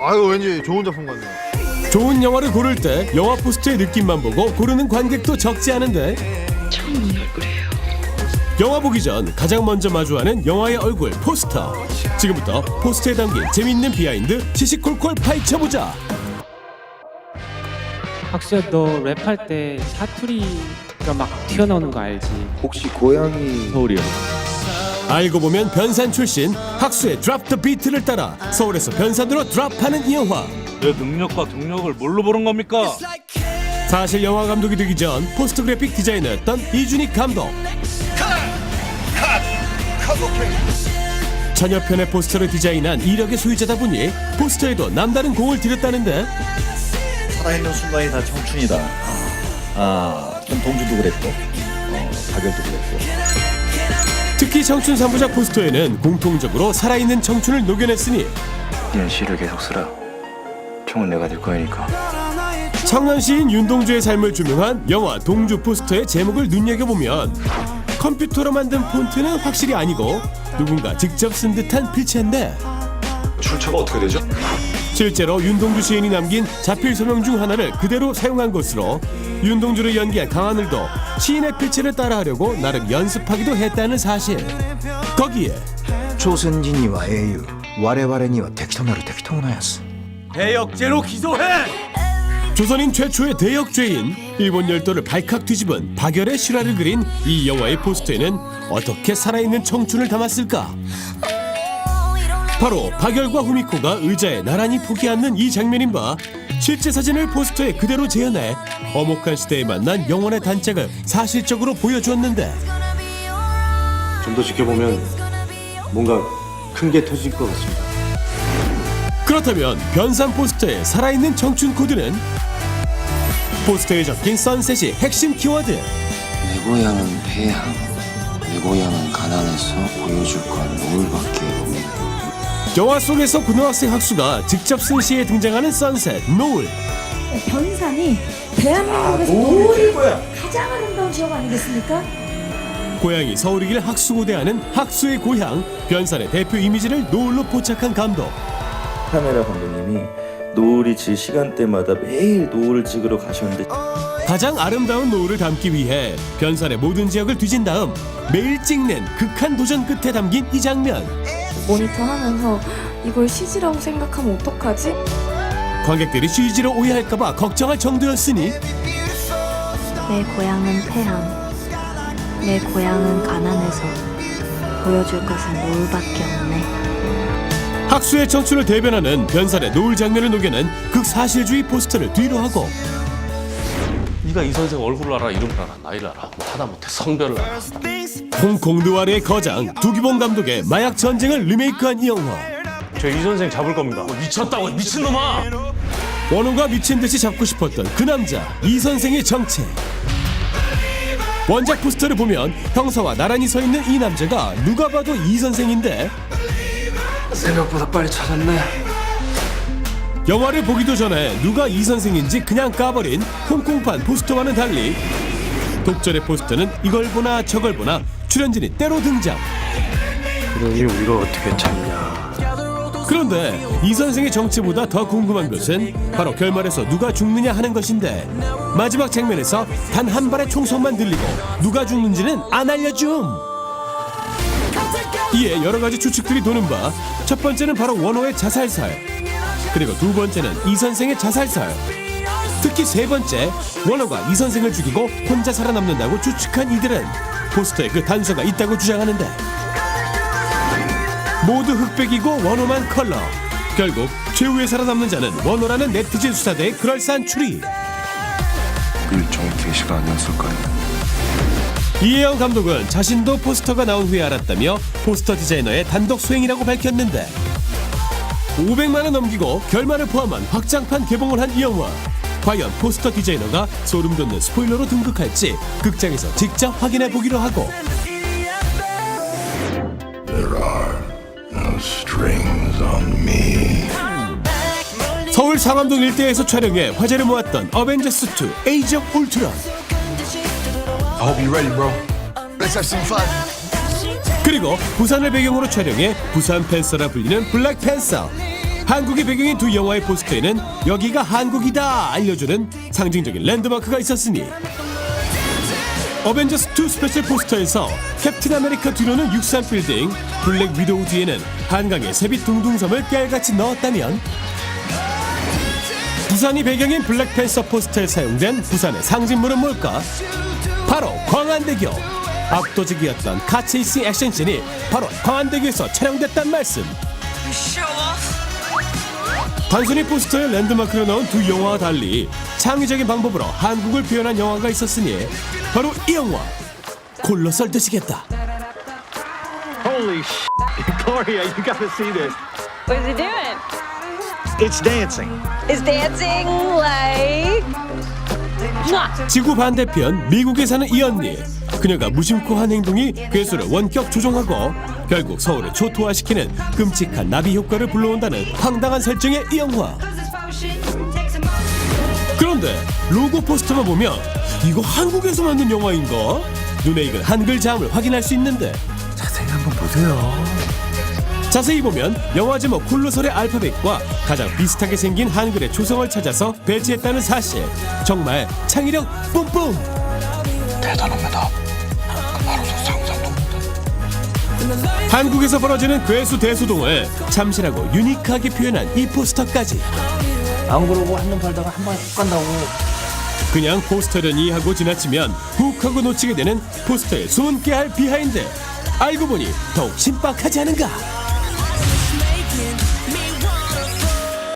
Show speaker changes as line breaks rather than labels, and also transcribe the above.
아유 왠지 좋은 작품 같네요.
좋은 영화를 고를 때 영화 포스터의 느낌만 보고 고르는 관객도 적지 않은데
처음 보는 얼굴이에요.
영화 보기 전 가장 먼저 마주하는 영화의 얼굴 포스터 지금부터 포스터에 담긴 재밌는 비하인드 시시콜콜 파헤쳐보자
학수야 너 랩할 때 사투리가 막 튀어나오는 거 알지?
혹시 고향이
서울이요.
알고 보면 변산 출신 학수의 드랍 더 비트를 따라 서울에서 변산으로 드랍하는 이 영화
내 능력과 동력을 뭘로 보는 겁니까?
사실 영화 감독이 되기 전 포스터 그래픽 디자이너였던 이준익 감독 천여 편의 포스터를 디자인한 이력의 소유자다 보니 포스터에도 남다른 공을 들였다는데
살아있는 순간이 다 청춘이다. 아, 전 동주도 그랬고, 어, 박열도 그랬고.
특히 청춘 3부작 포스터에는 공통적으로 살아있는 청춘을 녹여냈으니
는 시를 계속 쓰라. 총은 내가 들 거니까.
청년 시인 윤동주의 삶을 조명한 영화 동주 포스터의 제목을 눈여겨보면 컴퓨터로 만든 폰트는 확실히 아니고 누군가 직접 쓴 듯한 필체인데
출처가 어떻게 되죠?
실제로 윤동주 시인이 남긴 자필 서명 중 하나를 그대로 사용한 것으로 윤동주를 연기한 강하늘도 시인의 필체를 따라하려고 나름 연습하기도 했다는 사실 거기에
朝鮮人には英雄我々には敵となる敵と同やす
조선인 최초의 대역죄인 일본 열도를 발칵 뒤집은 박열의 실화를 그린 이 영화의 포스터에는 어떻게 살아있는 청춘을 담았을까? 바로 박열과 후미코가 의자에 나란히 포기 앉는 이 장면인 바 실제 사진을 포스터에 그대로 재현해 어목한 시대에 만난 영혼의 단짝을 사실적으로 보여주었는데
좀 더 지켜보면 뭔가 큰 게 터질 것 같습니다.
그렇다면 변산 포스터의 살아있는 청춘 코드는 포스터에 적힌 선셋이 핵심 키워드
내 고향은 폐양. 내 고향은 가난해서 보여줄 건 노을밖에 없네.
영화 속에서 고등학생 학수가 직접 쓴 시에 등장하는 선셋, 노을.
변산이 대한민국에서 노을이 가장 아름다운 지역 아니겠습니까?
고향이 서울이길 학수고대하는 학수의 고향 변산의 대표 이미지를 노을로 포착한 감독.
카메라 감독님이 노을이 질 시간대마다 매일 노을을 찍으러 가셨는데
가장 아름다운 노을을 담기 위해 변산의 모든 지역을 뒤진 다음 매일 찍는 극한 도전 끝에 담긴 이 장면
모니터 하면서 이걸 CG라고 생각하면 어떡하지?
관객들이 CG로 오해할까봐 걱정할 정도였으니
내 고향은 태양 내 고향은 가난해서 보여줄 것은 노을밖에 없네
학수의 청춘을 대변하는 변산의 노을 장면을 녹여낸 극사실주의 포스터를 뒤로 하고
네가 이 선생 얼굴을 알아, 이름을 알아, 나이를 알아, 뭐 하다못해 성별을 알아.
홍콩 드와르의 거장 두기봉 감독의 마약 전쟁을 리메이크한 이 영화
저 이 선생 잡을 겁니다. 뭐 미쳤다고 미친놈아!
원호가 미친 듯이 잡고 싶었던 그 남자 이 선생의 정체 원작 포스터를 보면 형사와 나란히 서 있는 이 남자가 누가 봐도 이 선생인데
생각보다 빨리 찾았네.
영화를 보기도 전에 누가 이 선생인지 그냥 까버린 홍콩판 포스터와는 달리 독전의 포스터는 이걸 보나 저걸 보나 출연진이 때로 등장
그러니 우리가 어떻게 찾냐?
그런데 이 선생의 정체보다 더 궁금한 것은 바로 결말에서 누가 죽느냐 하는 것인데 마지막 장면에서 단 한 발의 총성만 들리고 누가 죽는지는 안 알려줌. 이에 여러 가지 추측들이 도는 바 첫 번째는 바로 원호의 자살설 그리고 두 번째는 이 선생의 자살설 특히 세 번째 원호가 이 선생을 죽이고 혼자 살아남는다고 추측한 이들은 포스터에 그 단서가 있다고 주장하는데 모두 흑백이고 원호만 컬러. 결국 최후에 살아남는 자는 원호라는 네티즌 수사대의 그럴싸한 추리.
일종의 계시가 아니었을까요?
이혜영 감독은 자신도 포스터가 나온 후에 알았다며 포스터 디자이너의 단독 수행이라고 밝혔는데 500만 원 넘기고 결말을 포함한 확장판 개봉을 한 이 영화. 과연 포스터 디자이너가 소름 돋는 스포일러로 등극할지 극장에서 직접 확인해 보기로 하고. 서울 상암동 일대에서 촬영해 화제를 모았던 어벤져스 2 에이지 오브 울트론. 그리고 부산을 배경으로 촬영해 부산 팬서라 불리는 블랙 팬서 한국이 배경인 두 영화의 포스터에는 여기가 한국이다 알려주는 상징적인 랜드마크가 있었으니 어벤져스 2 스페셜 포스터에서 캡틴 아메리카 뒤로는 63빌딩, 블랙 위도우 뒤에는 한강의 세빛 둥둥섬을 깨알같이 넣었다면 부산이 배경인 블랙팬서 포스터에 사용된 부산의 상징물은 뭘까? 바로 광안대교. 압도적이었던 카체이스 액션씬이 바로 광안대교에서 촬영됐단 말씀. 단순히 포스터에 랜드마크로 넣은 두 영화와 달리 창의적인 방법으로 한국을 표현한 영화가 있었으니 바로 이 영화 골로 썰듯이겠다.
Holy Gloria, you gotta see this.
What is he doing?
It's dancing.
Is dancing like.
지구 반대편 미국에 사는 이 언니 그녀가 무심코 한 행동이 괴수를 원격 조종하고 결국 서울을 초토화시키는 끔찍한 나비 효과를 불러온다는 황당한 설정의 이 영화 그런데 로고 포스터만 보면 이거 한국에서 만든 영화인가? 눈에 익은 한글 자음을 확인할 수 있는데
자세히 한번 보세요.
자세히 보면 영화 제목 쿨루설의 알파벳과 가장 비슷하게 생긴 한글의 초성을 찾아서 배치했다는 사실 정말 창의력 뿜뿜
대단합니다.
한국에서 벌어지는 괴수 대소동을 참신하고 유니크하게 표현한 이 포스터까지.
안 그러고 한눈 팔다가 한 방에 훅 간다고.
그냥 포스터를 이해하고 지나치면 훅 하고 놓치게 되는 포스터의 숨은 깨알 비하인드. 알고 보니 더욱 신박하지 않은가